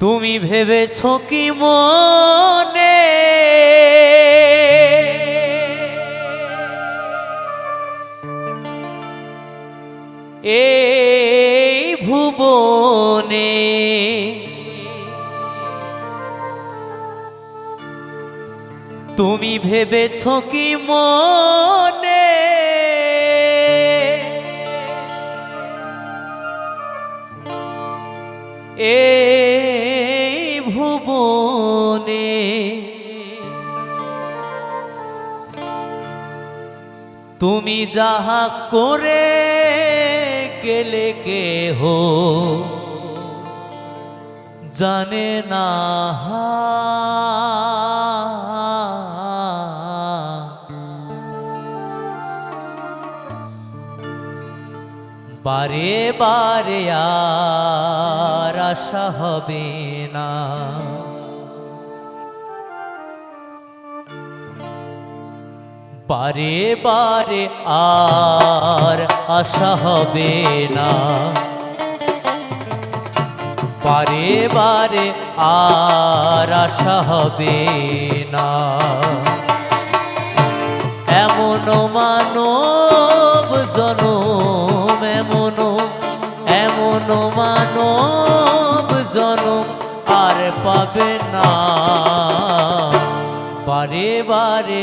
তুমি ভেবেছ কি মনে? এই ভুবনে তুমি ভেবেছ কি মনে? তুমি যাহা করে গেলে হো জানে না বারে বারে আর আশা হবে না। বারে বারে আর আশা হবে না। বারে বারে আর আশা হবে না। এমন মানব জনম, এমন এমন মানব জনম আর পাবে না। বারে বারে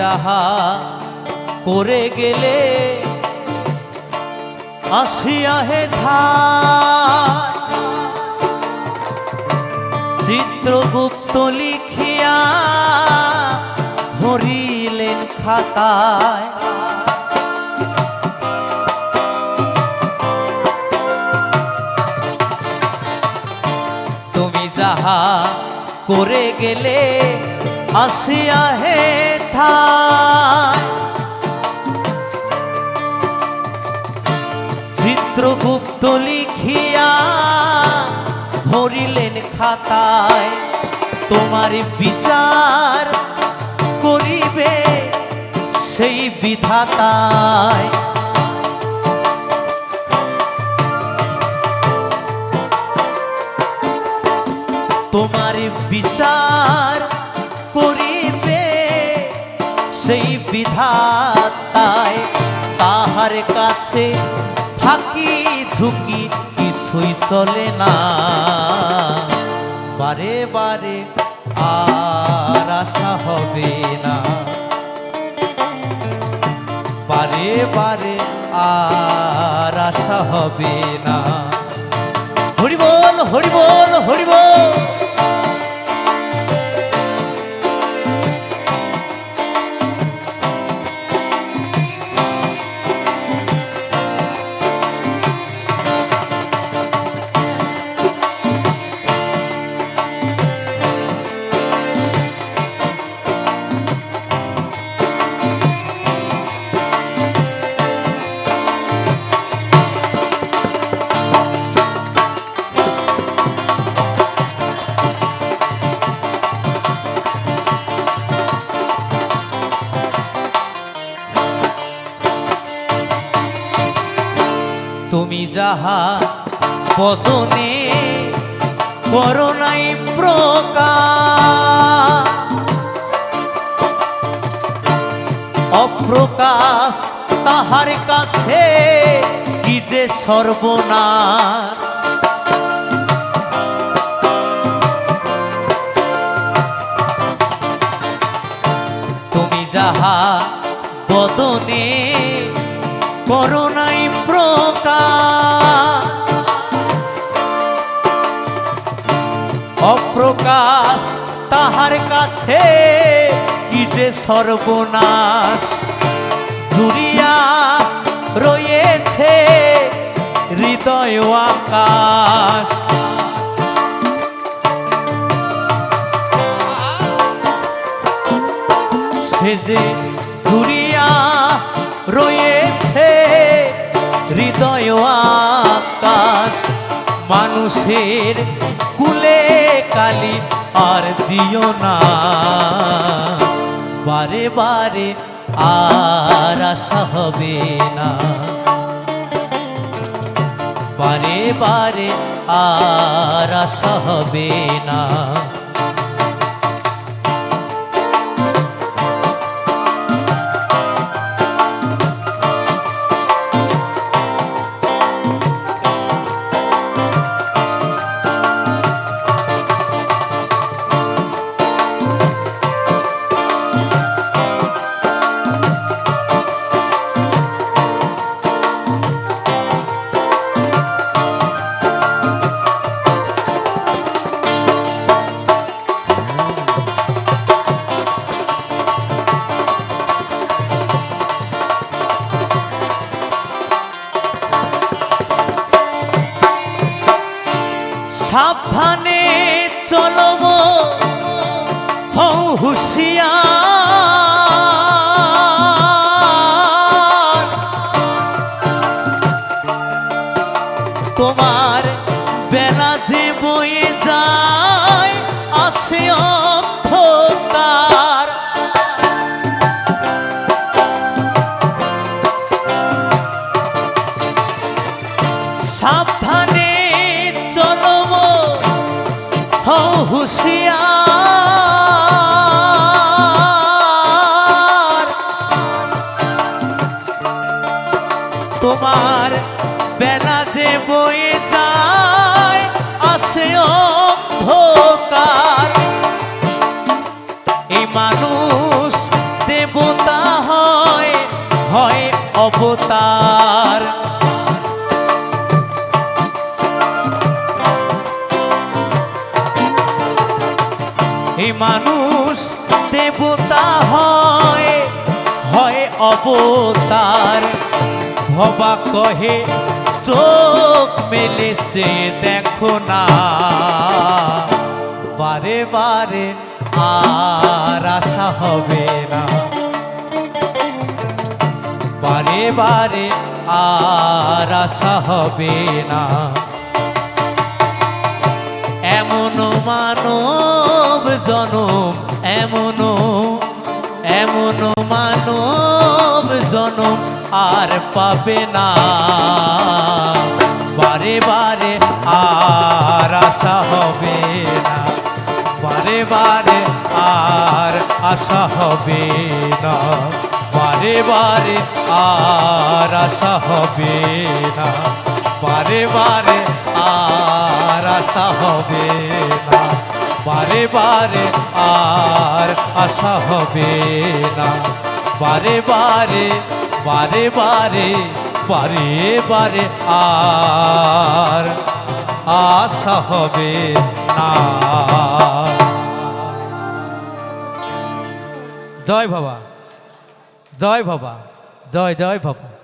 যাহা করে গেলে আসিয়া হে চিত্রগুপ্ত লিখিয়া ভরিলেন খাতায়। তুমি যাহা করে গেলে আসিয়া হে তোমার বিচার করিবে সেই বিধাতায়। তোমার বিচার করিবে সেই বিধাতায়। তাহার কাছে ফাঁকি ঝুঁকি কিছুই চলে না। বারে বারে আর আশা হবে না। বারে বারে আর আশা হবে না। হরিবল হরি যাহা বদনে করোনাই প্রকাশ। অপ্রকাশ তাহার কাছে কি যে সর্বনাশ। তুমি যাহা বদনে করোনাই প্রকাশ অপ্রকাশ তাহার কাছে কি যে সর্বনাশ। জুড়িয়া রয়েছে হৃদয় আকাশ। সে যে জুড়িয়া আকাশ মানুষের কুলে কালি আর দিও না। বারে বারে আর আশা হবে না। বারে বারে আর আশা হবে না। তোমার বেলা যে বয়ে যায়, আসে অন্ধকার। এই মানুষ দেবতা হয় হয় অবতার। এই মানুষ দেবতা হয় হয় অবতার। ভবা কহে, চোখ মেলেছে, দেখো না। বারে বারে আর আশা হবে না। বারে বারে আর আশা হবে না। এমন মানব জনম আর পাবে না। বারে বারে আর আশা হবে না। বারে বারে আর আশা হবে না। বারে বারে আর আশা হবে না। বারে বারে আর আশা হবে না। বারে বারে আর আশা হবে না। বারে বারে বারে বারে বারে বারে আর আশা হবে না। জয় বাবা জয় বাবা, জয় জয় বাবা।